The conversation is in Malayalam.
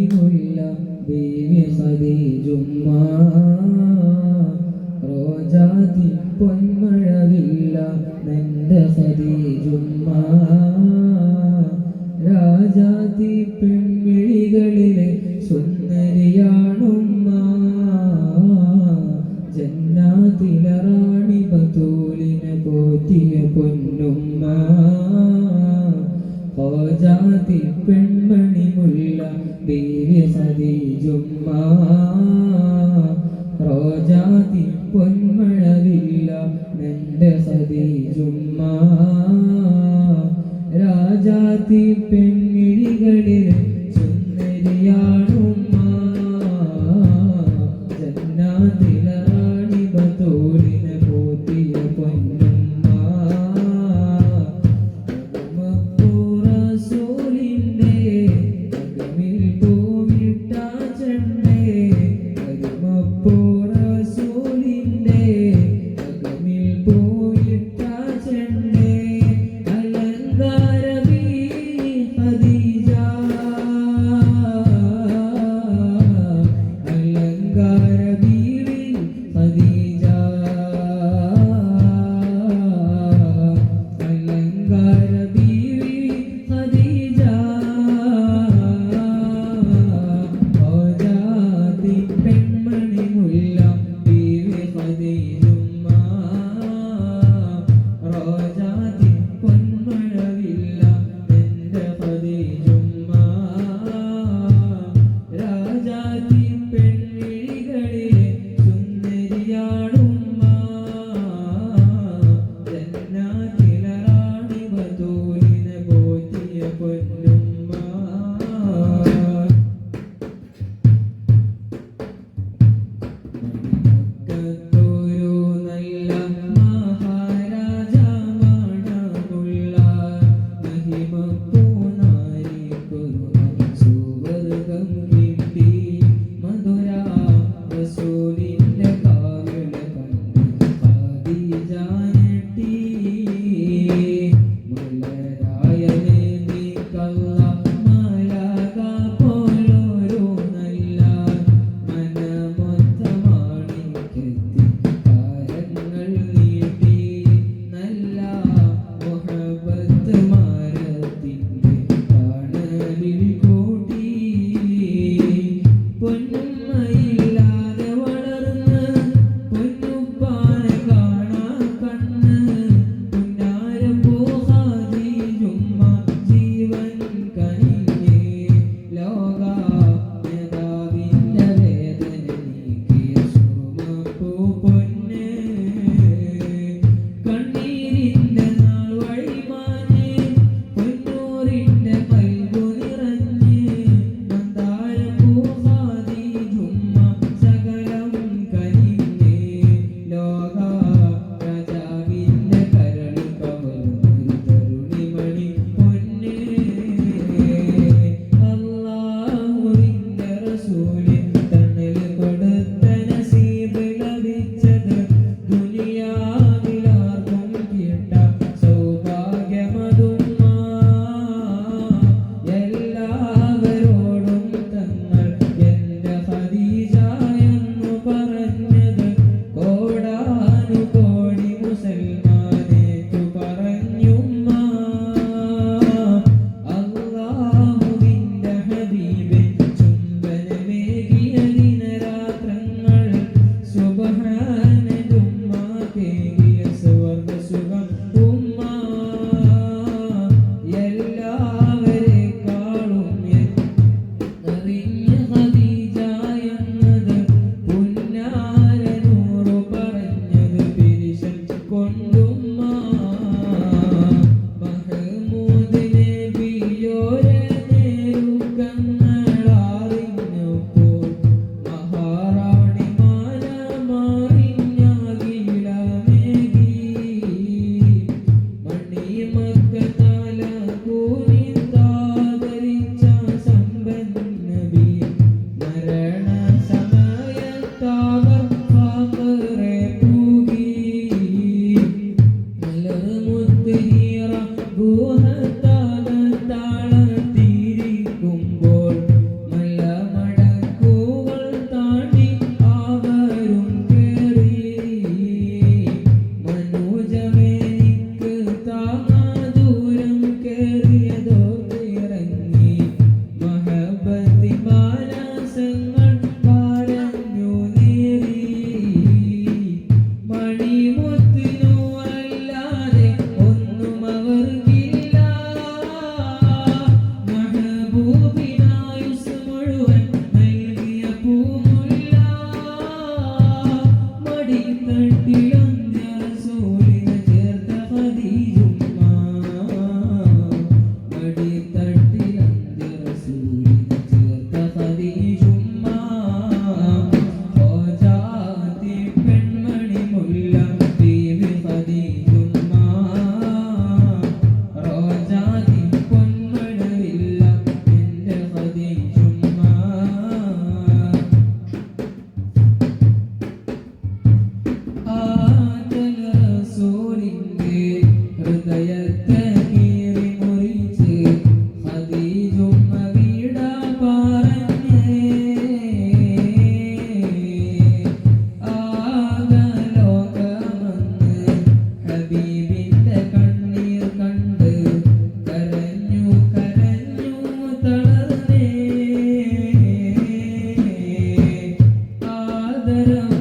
പെൺമണിമുല്ല ബീവി ഖദീജുമ്മ റോജാതി പൊന്മഴവില്ല നിന്റെ ഖദീജുമ്മ sati ജുമ്മ Roja boom. Mother of